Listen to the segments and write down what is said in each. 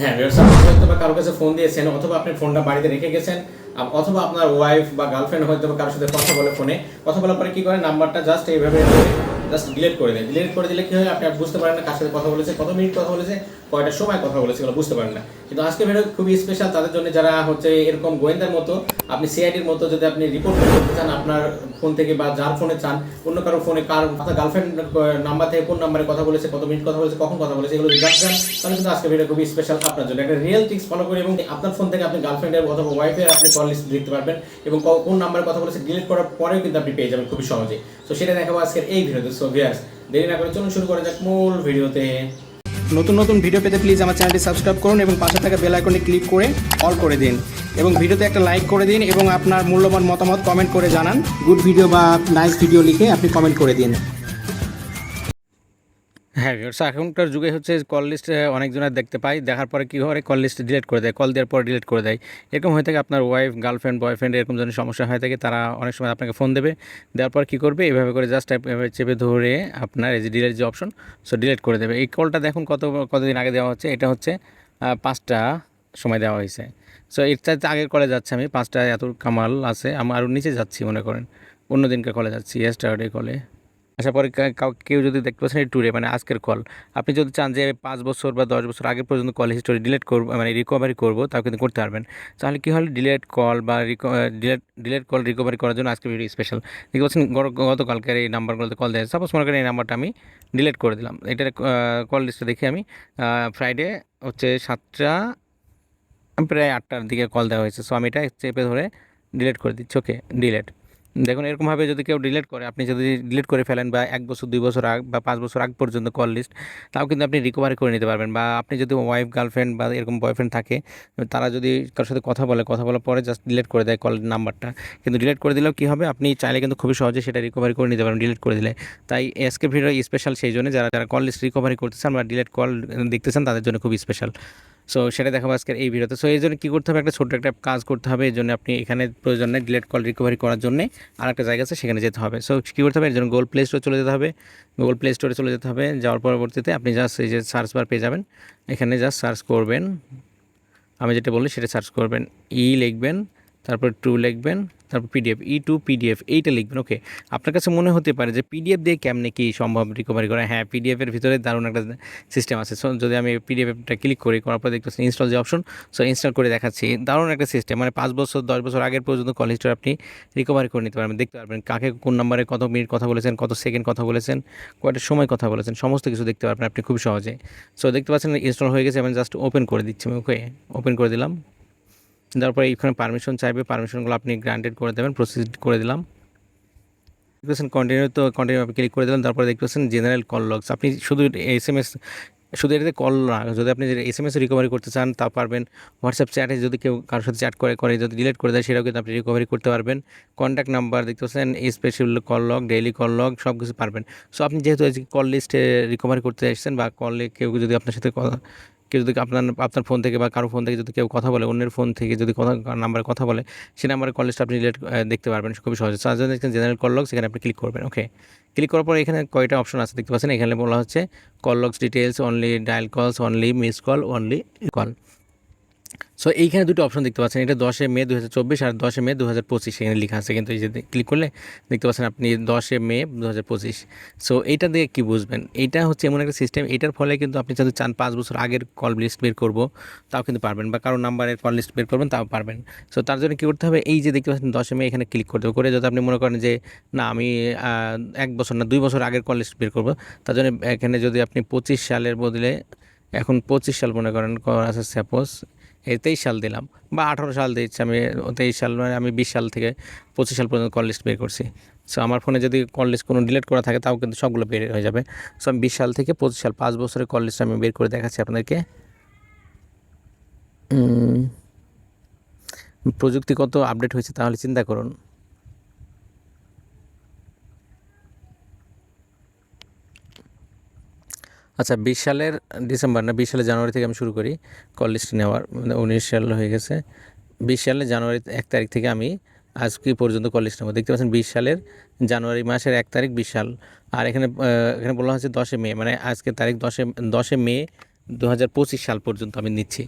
হ্যাঁ আপনি হয়তো বা কারও কাছে ফোন দিয়েছেন, অথবা আপনি ফোনটা বাড়িতে রেখে গেছেন অথবা আপনার ওয়াইফ বা গার্লফ্রেন্ড হয়তো বা কারোর সাথে কথা বলে ফোনে কথা বলার পরে কি করে? নাম্বারটা জাস্ট এইভাবে জাস্ট ডিলিট করে দেয়। ডিলিট করে দিলে কি হয়? আপনি বুঝতে পারেন না কার সাথে কথা বলেছে, কত মিনিট কথা বলেছে কয়টার সময় কথা বলেছে, এগুলো বুঝতে পারেন না। কিন্তু আজকে ভিডিও খুবই স্পেশাল তাদের জন্য যারা হচ্ছে এরকম গোয়েন্দার মতো, আপনি সিআইডির মতো যদি আপনি রিপোর্ট করতে চান আপনার ফোন থেকে বা যার ফোনে চান, অন্য কারও ফোনে কার গার্লফ্রেন্ড নাম্বার থেকে কোন নাম্বারে কথা বলেছে, কত মিনিট কথা বলেছে, কখন কথা বলেছে, এগুলো জানতে চান তাহলে কিন্তু আজকে ভিডিও খুবই স্পেশাল আপনার জন্য। একটা রিয়েল টিক্স ফলো করে এবং আপনার ফোন থেকে আপনি গার্লফ্রেন্ডের অথবা ওয়াইফের আপনি কল লিস্ট দেখতে পারবেন এবং কোন নাম্বারে কথা বলেছে ডিলিট করার পরেও কিন্তু আপনি পেয়ে যাবেন খুবই সহজে তো সেটা দেখাবো আজকের এই ভিডিওতে সো দেরি না করে চলুন শুরু করা যাক মূল ভিডিওতে। নতুন নতুন ভিডিও পেতে প্লিজ আমার চ্যানেলটি সাবস্ক্রাইব করুন এবং পাশে থাকা বেল আইকনে ক্লিক করে অল করে দিন। এবং ভিডিওতে একটা লাইক করে দিন এবং আপনার মূল্যবান মতামত কমেন্ট করে জানান। গুড ভিডিও বা নাইস ভিডিও লিখে আপনি কমেন্ট করে দিন। হ্যাঁ ভিউয়ার্স এখনকার যুগে হচ্ছে কল লিস্ট অনেকজনের দেখতে পাই। দেখার পরে কী করে কল লিস্ট ডিলিট করে দেয়। কল দেওয়ার পর ডিলিট করে দেয়। এরকম হয়ে থাকে আপনার ওয়াইফ গার্লফ্রেন্ড বয়ফ্রেন্ড এরকম ধরনের সমস্যা হয়ে থাকে, তারা অনেক সময় আপনাকে ফোন দেবে। দেওয়ার পর কী করবে? এভাবে করে জাস্ট এভাবে চেপে ধরে আপনার এই যে ডিলিট যে অপশন সো ডিলিট করে দেবে। এই কলটা দেখুন কত, কতদিন আগে দেওয়া হচ্ছে? এটা হচ্ছে পাঁচটা সময় দেওয়া হয়েছে। সো এর চাইতে আগের কলে যাচ্ছে আমি। পাঁচটা এত কামাল আছে। আমি আরও নিচে যাচ্ছি, মনে করেন। অন্য দিনকে কলে যাচ্ছি ইয়েস্টারডে কলে আসার পরে কেউ যদি দেখতে পাচ্ছেন এই ট্যুরে মানে আজকের কল আপনি যদি চান যে পাঁচ বছর বা দশ বছর আগে পর্যন্ত কল হিস্টোরি ডিলেট করব মানে রিকভারি করব, তাও কিন্তু করতে পারবেন। তাহলে কী হলো? ডিলেট কল বা ডিলেট ডিলেট কল রিকভারি করার জন্য আজকে ভিডিও স্পেশাল দেখতে পাচ্ছেন গত- গতকালকের এই নাম্বারগুলোতে কল দেয় সাপোজ মনে করেন এই নাম্বারটা আমি ডিলেট করে দিলাম। এটার কল লিস্টে দেখি আমি। ফ্রাইডে হচ্ছে সাতটা, প্রায় আটটার দিকে কল দেওয়া হয়েছে। সো আমি এটা চেপে ধরে ডিলেট করে দিচ্ছি। ওকে ডিলেট দেখুন, এরকমভাবে যদি কেউ ডিলিট করে, আপনি যদি ডিলিট করে ফেলেন বা এক বছর, দুই বছর আগ বা পাঁচ বছর আগ পর্যন্ত কল লিস্ট তাও কিন্তু আপনি রিকভারি করে নিতে পারবেন। বা আপনি যদি ওয়াইফ গার্লফ্রেন্ড বা এরকম বয়ফ্রেন্ড থাকে, তারা যদি কারোর সাথে কথা বলে, কথা বলার পরে জাস্ট ডিলিট করে দেয় কল নাম্বারটা কিন্তু ডিলিট করে দিলেও কী হবে? আপনি চাইলে কিন্তু খুবই সহজে সেটা রিকভারি করে নিতে পারেন ডিলিট করে দিলে। তাই এসকে ভিডিও স্পেশাল সেই জন্য যারা যারা কল লিস্ট রিকভারি করতেছেন বা ডিলিট কল দেখতেছেন তাদের জন্য খুব স্পেশাল সো সেটা দেখাবো আজকের এই ভিডিওতে। সো এই জন্য কী করতে হবে? একটা ছোট্ট একটা কাজ করতে হবে। এই জন্য আপনি এখানে প্রয়োজন নেই ডিলেট কল রিকভারি করার জন্য। আর একটা জায়গা আছে, সেখানে যেতে হবে। সো কী করতে হবে? এর জন্য গুগল প্লে স্টোরে চলে যেতে হবে। গুগল প্লে স্টোরে চলে যেতে হবে। যাওয়ার পরবর্তীতে আপনি জাস্ট এই যে সার্চ বার পেয়ে যাবেন। এখানে জাস্ট সার্চ করবেন। আমি যেটা বললি সেটা সার্চ করবেন। ই লিখবেন। তারপর টু লিখবেন, তারপর পিডিএফ ই টু পিডিএফ এইটা লিখবেন ওকে আপনার কাছে মনে হতে পারে যে পিডিএফ দিয়ে কেমনে কি সম্ভব রিকভারি করা? হ্যাঁ পিডিএফের ভিতরে দারুণ একটা সিস্টেম আছে। সো যদি আমি পিডিএফটা ক্লিক করি, করার পর দেখতেছি ইনস্টল যে অপশন সো ইনস্টল করে দেখাচ্ছি। দারুণ একটা সিস্টেম মানে পাঁচ বছর, দশ বছর আগের পর্যন্ত কল হিস্টোরি আপনি রিকভারি করে নিতে পারবেন, দেখতে পারবেন কাকে কোন নাম্বারে কত মিনিট কথা বলেছেন, কত সেকেন্ড কথা বলেছেন কয়টার সময় কথা বলেছেন, সমস্ত কিছু দেখতে পারবেন আপনি খুব সহজে। সো দেখতে পাচ্ছেন ইনস্টল হয়ে গেছে, আমি জাস্ট ওপেন করে দিচ্ছি ওকে ওপেন করে দিলাম। তারপরে এইখানে পারমিশন চাইবে পারমিশনগুলো আপনি গ্রান্টেড করে দেবেন প্রসিড করে দিলাম। দেখতেছেন কন্টিনিউ তো কন্টিনিউ আপনি ক্লিক করে দিলাম তারপরে দেখতে পাচ্ছেন জেনারেল কল লগস আপনি শুধু এস এম এস শুধু এটাতে কল না, যদি আপনি এস এম এস রিকভারি করতে চান, তা পারবেন। হোয়াটসঅ্যাপ চ্যাটে যদি কেউ কারোর সাথে চ্যাট করে করে, যদি ডিলিট করে দেয়, সেটাও কিন্তু আপনি রিকভারি করতে পারবেন। কন্ট্যাক্ট নাম্বার দেখতে পাচ্ছেন special call log daily call log সব কিছু পারবেন। সো আপনি যেহেতু কল লিস্টে রিকভারি করতে এসেছেন বা কলে কেউ যদি আপনার সাথে কেউ যদি আপনার আপনার ফোন থেকে বা কারও ফোন থেকে যদি কেউ কথা বলে, অন্যের ফোন থেকে যদি কথা নাম্বারে কথা বলে, সে নাম্বারে কল লিস্ট আপনি রিলেট দেখতে পারবেন। খুবই সহজ। জন্য দেখছেন জেনারেল কল লগ সেখানে আপনি ক্লিক করবেন। ওকে ক্লিক করার পর এখানে কয়টা অপশন আছে দেখতে পাচ্ছেন? এখানে বলা হচ্ছে call logs details only dial calls only miss call only call so এইখানে দুটো অপশন দেখতে পাচ্ছেন। এটা দশে মে দু হাজার চব্বিশ আর দশে মে দু হাজার পঁচিশ। এখানে লেখা আছে, কিন্তু এই যে ক্লিক করলে দেখতে পাচ্ছেন আপনি দশে মে দু হাজার পঁচিশ। সো এইটা দিয়ে কী বুঝবেন? এইটা হচ্ছে এমন একটা সিস্টেম এটার ফলে কিন্তু আপনি যদি চান পাঁচ বছর আগের কল লিস্ট বের করব, তাও কিন্তু পারবেন বা কারও নাম্বারের কল লিস্ট বের করবেন, তাও পারবেন। সো তার জন্য কী করতে হবে? এই যে দেখতে পাচ্ছেন দশে মে এখানে ক্লিক করতে হবে। করে যদি আপনি মনে করেন যে, না, আমি এক বছর না, দুই বছর আগের কল লিস্ট বের করব, তার জন্য এখানে যদি আপনি পঁচিশ সালের বদলে, এখন পঁচিশ সাল মনে করেন আছে সাপোজ তেইশ সাল দিলাম বা আঠারো সাল দিচ্ছি আমি তেইশ সাল মানে আমি বিশ সাল থেকে পঁচিশ সাল পর্যন্ত কল লিস্ট বের করছি। সো আমার ফোনে যদি কল লিস্ট কোনো ডিলিট করা থাকে তাও কিন্তু সবগুলো বের হয়ে যাবে। সো আমি বিশ সাল থেকে পঁচিশ সাল, পাঁচ বছরের কল লিস্ট আমি বের করে দেখাচ্ছি আপনাদেরকে। প্রযুক্তিগত প্রযুক্তি কত আপডেট হয়েছে তাহলে চিন্তা করুন। আচ্ছা বিশ সালের ডিসেম্বর না, বিশ সালের জানুয়ারি থেকে আমি শুরু করি কল লিস্ট নেওয়ার মানে উনিশ সাল হয়ে গেছে। বিশ সালের জানুয়ারি এক তারিখ থেকে আমি আজকে পর্যন্ত কল লিস্ট নেব। দেখতে পাচ্ছেন, বিশ সালের জানুয়ারি মাসের এক তারিখ বিশ সাল আর এখানে এখানে বলা হচ্ছে দশে মে মানে আজকে তারিখ দশে দশে মে দু হাজার পঁচিশ সাল পর্যন্ত আমি নিচ্ছি।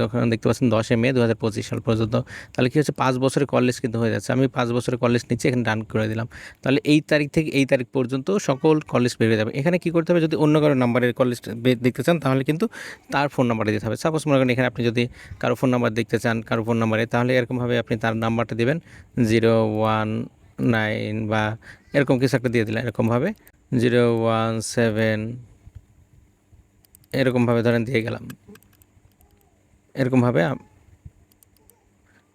যখন দেখতে পাচ্ছেন দশে মে দু হাজার পঁচিশ সাল পর্যন্ত। তাহলে কী হচ্ছে পাঁচ বছরের কলেজ কিন্তু হয়ে যাচ্ছে। আমি পাঁচ বছরের কলেজ নিচ্ছি, এখানে ডান করে দিলাম। তাহলে এই তারিখ থেকে এই তারিখ পর্যন্ত সকল কলেজ বেরিয়ে যাবে। এখানে কী করতে হবে? যদি অন্য কারও নাম্বারের কল লিস্ট দেখতে চান, তাহলে কিন্তু তার ফোন নাম্বারটা দিতে হবে। সাপোজ মনে করেন এখানে আপনি যদি কারও ফোন নাম্বার দেখতে চান, কারও ফোন নাম্বারে তাহলে এরকমভাবে আপনি তার নাম্বারটা দেবেন। জিরো ওয়ান নাইন বা এরকম কিছু একটা দিয়ে দিলেন এরকমভাবে। জিরো ওয়ান সেভেন এরকমভাবে ধরেন দিয়ে গেলাম। এরকমভাবে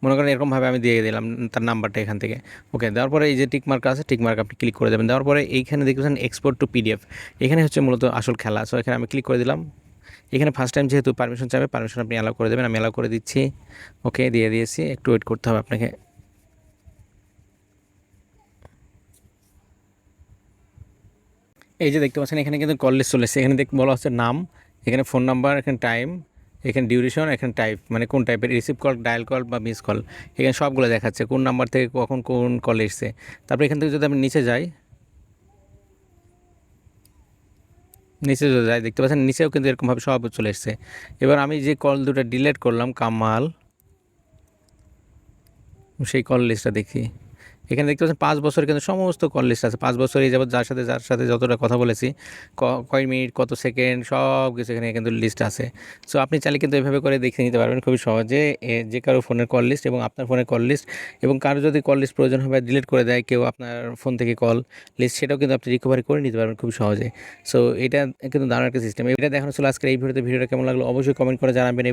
মনে করেন এরকমভাবে আমি দিয়ে দিলাম তার নাম্বারটা এখান থেকে। ওকে, দেওয়ার পরে এই যে টিক মার্ক আছে, টিক মার্ক আপনি ক্লিক করে দেবেন। দেওয়ার পরে এইখানে দেখবেন এক্সপোর্ট টু পিডিএফ এখানে হচ্ছে মূলত আসল খেলা। সো এখানে আমি ক্লিক করে দিলাম। এখানে ফার্স্ট টাইম যেহেতু পারমিশন চাবে পারমিশন আপনি অ্যালাউ করে দেবেন। আমি অ্যালাউ করে দিচ্ছি। ওকে, দিয়ে দিয়েছি। একটু ওয়েট করতে হবে আপনাকে। এই যে দেখতে পাচ্ছেন, এখানে কিন্তু কল লিস্ট চলে এখানে দেখ বলা হচ্ছে নাম। এখানে ফোন নাম্বার এখানে টাইম এখানে ডিউরেশন এখানে টাইপ মানে কোন টাইপের রিসিভ কল ডায়াল কল বা মিস কল এখানে সবগুলো দেখাচ্ছে, কোন নাম্বার থেকে কখন কোন কল এসছে। তারপরে এখান থেকে যদি আমি নিচে যাই, নিচে যদি যাই, দেখতে পাচ্ছেন নিচেও কিন্তু এরকমভাবে সব চলে এসছে। এবার আমি যে কল দুটো ডিলিট করলাম, কামাল, সেই কল লিস্টটা দেখি। এখানে দেখতে পাচ্ছেন পাঁচ বছর কিন্তু সমস্ত কল লিস্ট আছে। পাঁচ বছর এই যাবত যার সাথে যার সাথে যতটা কথা বলেছি কয় মিনিট, কত সেকেন্ড সব কিছু এখানে কিন্তু লিস্ট আছে। সো আপনি চাইলে কিন্তু এভাবে করে দেখে নিতে পারবেন, খুবই সহজে। যে কারও ফোনের কল লিস্ট এবং আপনার ফোনের কল লিস্ট এবং কারও যদি কল লিস্ট প্রয়োজন হবে ডিলিট করে দেয় কেউ আপনার ফোন থেকে কল লিস্ট সেটাও কিন্তু আপনি রিকভারি করে নিতে পারবেন খুব সহজে। সো এটা কিন্তু দারুণ একটা সিস্টেম এটা দেখানো ছিল আজকের এই ভিডিওতে। ভিডিওটা কেমন লাগল অবশ্যই কমেন্ট করে জানাবেন